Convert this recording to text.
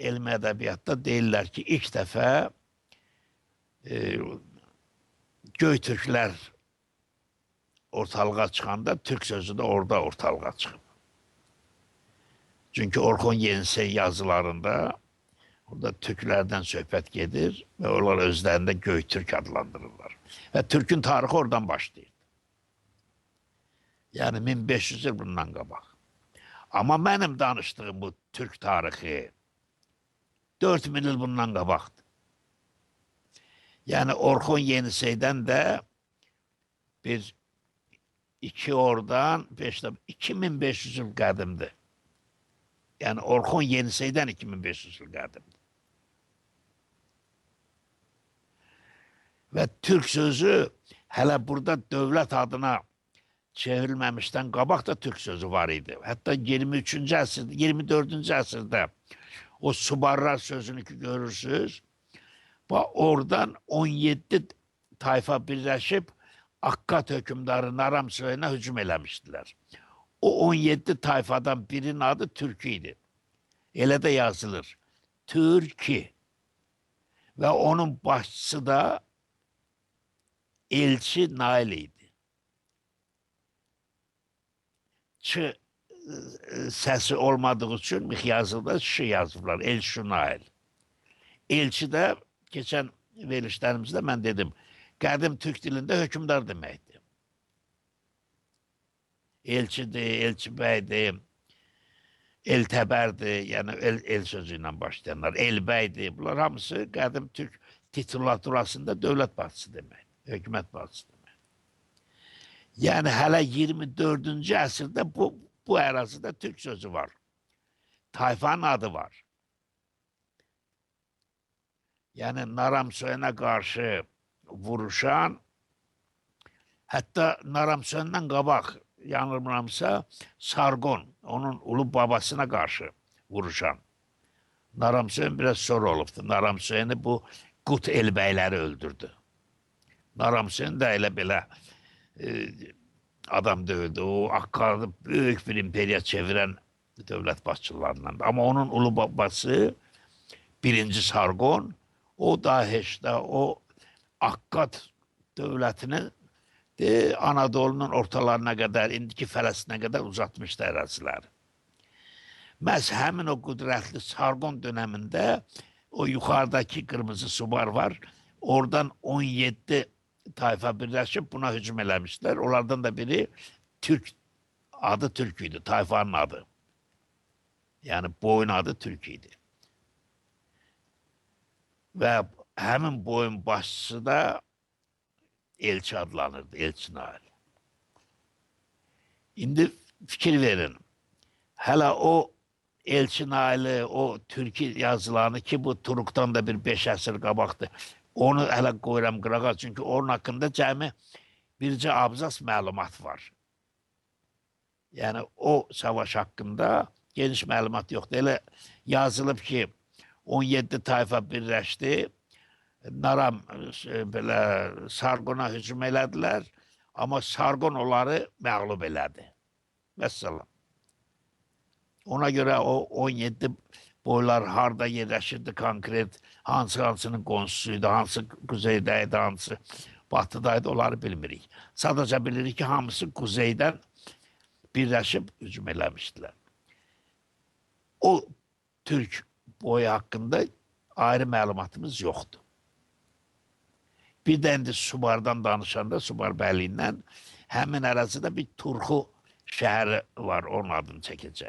elmi ədəbiyyatda deyirlər ki, ilk dəfə e, Göytürklər ortalığa çıxanda Türk sözü də orada ortalığa çıxıb. Çünki Orxon Yenisey yazılarında orada Türklərdən söhbət gedir və onlar özlərində Göytürk adlandırırlar. Və Türkün tarixi oradan başlayır. Yəni 1500 il bundan qabaq. Amma mənim danışdığım bu Türk tarixi 4000 il bundan qabaqdır. Yəni Orxon Yeniseydən də bir iki oradan beş də 2500 il qədimdir. Yəni Orxon Yeniseydən 2500 il qədimdir. Və türk sözü hələ burada dövlət adına çevrilməmişdən qabaq da türk sözü var idi. Hətta 23-cü əsrdə, 24-cü əsrdə o subarlar sözünü ki görürsüz. Bax oradan 17 tayfa birləşib Akkad hökmdarı Naram Soyuna hücum eləmişdilər. O 17 tayfadan birinin adı Türkü idi. Elə yazılır. Türki. Və onun başçısı da Elçi Nail idi. Çı e, səsi olmadığı üçün Mihyazıda şi yazıblar. Elçi Nail. Elçi də keçən verilişlərimizdə mən dedim, qədim türk dilində hökmdar deməkdir. Elçidir, elçi bəydir, eltəbərdir, yəni el, el sözü ilə başlayanlar, elbəydir. Bunlar hamısı qədim türk titulaturasında dövlət başçısı demək, hökumət başçısı demək. Yəni hələ 24-cü əsrdə bu bu ərazidə türk sözü var. Tayfanın adı var. Yəni Naramsoyana qarşı vuruşan, hətta Naramsoyandan qabaq yanılmıramsa Sargon, onun ulu babasına qarşı vuruşan. Naramsoyan biraz sonra olubdu. Naramsoyanı bu Qut elbəyləri öldürdü. Naramsoyan da elə belə adam dövdü. O Akkad'ı böyük bir imperiya çevirən dövlət başçılarındandır. Amma onun ulu babası birinci Sargon, o da heç də o Akkad dövlətini de, Anadolu'nun ortalarına qədər, indiki Fələstinə qədər uzatmışdı əraziləri. Məhz həmin o qüdrətli Sargon dönemində o yuxarıdakı qırmızı subar var. Oradan 17 tayfa birləşib buna hücum eləmişlər. Onlardan da biri Türk adı Türk idi, tayfanın adı. Yəni boyun adı Türk idi. Və həmin boyun başçısı da elçi adlanırdı, elçi Nail. İndi fikir verin. Hələ o elçi Naili, o türkü yazılarını ki bu Turukdan da bir beş əsr qabaqdır. Onu hələ qoyuram qırağa çünki onun haqqında cəmi bircə abzas məlumat var. Yəni o savaş haqqında geniş məlumat yoxdur. Elə yazılıb ki 17 tayfa birləşdi. Naram e, belə Sargona hücum elədilər, amma Sargon onları məğlub elədi. Vəssalam. Ona görə o 17 boylar harda yerləşirdi konkret, hansı hansının qonşusuydu, hansı quzeydə idi, hansı batıdaydı, onları bilmirik. Sadəcə bilirik ki, hamısı quzeydən birləşib hücum eləmişdilər. O Türk boyu haqqında ayrı məlumatımız yoxdur. Bir də indi Subardan danışanda, Subar bəyliyindən həmin ərazidə bir Turxu şəhəri var, onun adını çəkəcək.